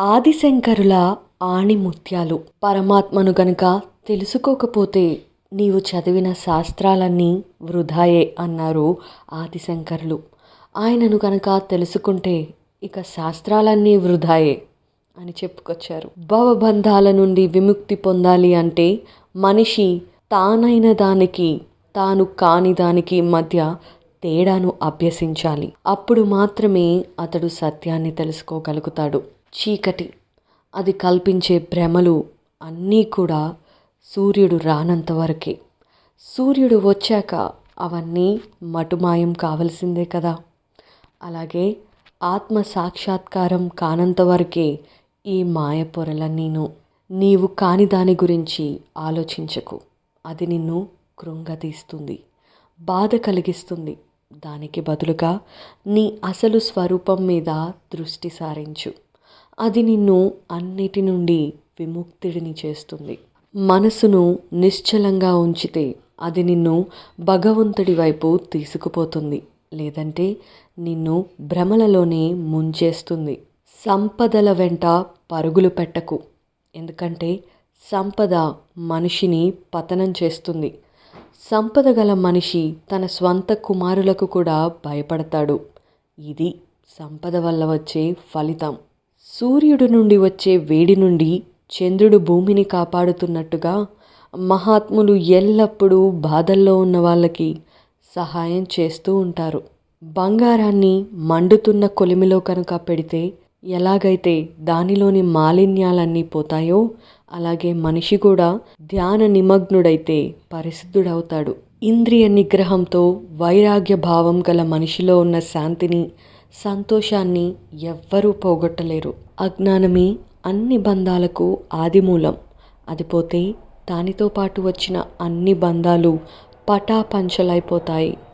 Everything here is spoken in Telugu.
ఆదిశంకరుల ఆణిముత్యాలు. పరమాత్మను గనుక తెలుసుకోకపోతే నీవు చదివిన శాస్త్రాలన్నీ వృధాయే అన్నారు ఆదిశంకరులు. ఆయనను కనుక తెలుసుకుంటే ఇక శాస్త్రాలన్నీ వృధాయే అని చెప్పుకొచ్చారు. భవబంధాల నుండి విముక్తి పొందాలి అంటే మనిషి తానైన దానికి తాను కాని దానికి మధ్య తేడాను అభ్యసించాలి. అప్పుడు మాత్రమే అతడు సత్యాన్ని తెలుసుకోగలుగుతాడు. చీకటి. అది కల్పించే భ్రమలు అన్నీ కూడా సూర్యుడు రానంత వరకే. సూర్యుడు వచ్చాక అవన్నీ మటుమాయం కావలసిందే కదా. అలాగే ఆత్మ సాక్షాత్కారం కానంత వరకే ఈ మాయ పొరలన్నీను నీవు కాని దాని గురించి ఆలోచించకు. అది నిన్ను కృంగతీస్తుంది. బాధ కలిగిస్తుంది. దానికి బదులుగా నీ అసలు స్వరూపం మీద దృష్టి సారించు. అది నిన్ను అన్నిటి నుండి విముక్తుడిని చేస్తుంది. మనసును నిశ్చలంగా ఉంచితే అది నిన్ను భగవంతుడి వైపు తీసుకుపోతుంది. లేదంటే నిన్ను భ్రమలలోనే ముంచేస్తుంది. సంపదల వెంట పరుగులు పెట్టకు. ఎందుకంటే సంపద మనిషిని పతనం చేస్తుంది. సంపద గల మనిషి తన స్వంత కుమారులకు కూడా భయపడతాడు. ఇది సంపద వల్ల వచ్చే ఫలితం. సూర్యుడి నుండి వచ్చే వేడి నుండి చంద్రుడు భూమిని కాపాడుతున్నట్టుగా మహాత్ములు ఎల్లప్పుడూ బాధల్లో ఉన్న వాళ్ళకి సహాయం చేస్తూ ఉంటారు. బంగారాన్ని మండుతున్న కొలిమిలో కనుక పెడితే ఎలాగైతే దానిలోని మాలిన్యాలన్నీ పోతాయో అలాగే మనిషి కూడా ధ్యాన నిమగ్నుడైతే పరిశుద్ధుడవుతాడు. ఇంద్రియ నిగ్రహంతో వైరాగ్య భావం గల మనిషిలో ఉన్న శాంతిని సంతోషాన్ని ఎవ్వరూ పోగొట్టలేరు. అజ్ఞానమే అన్ని బంధాలకు ఆదిమూలం. అది పోతే దానితో పాటు వచ్చిన అన్ని బంధాలు పటాపంచలైపోతాయి.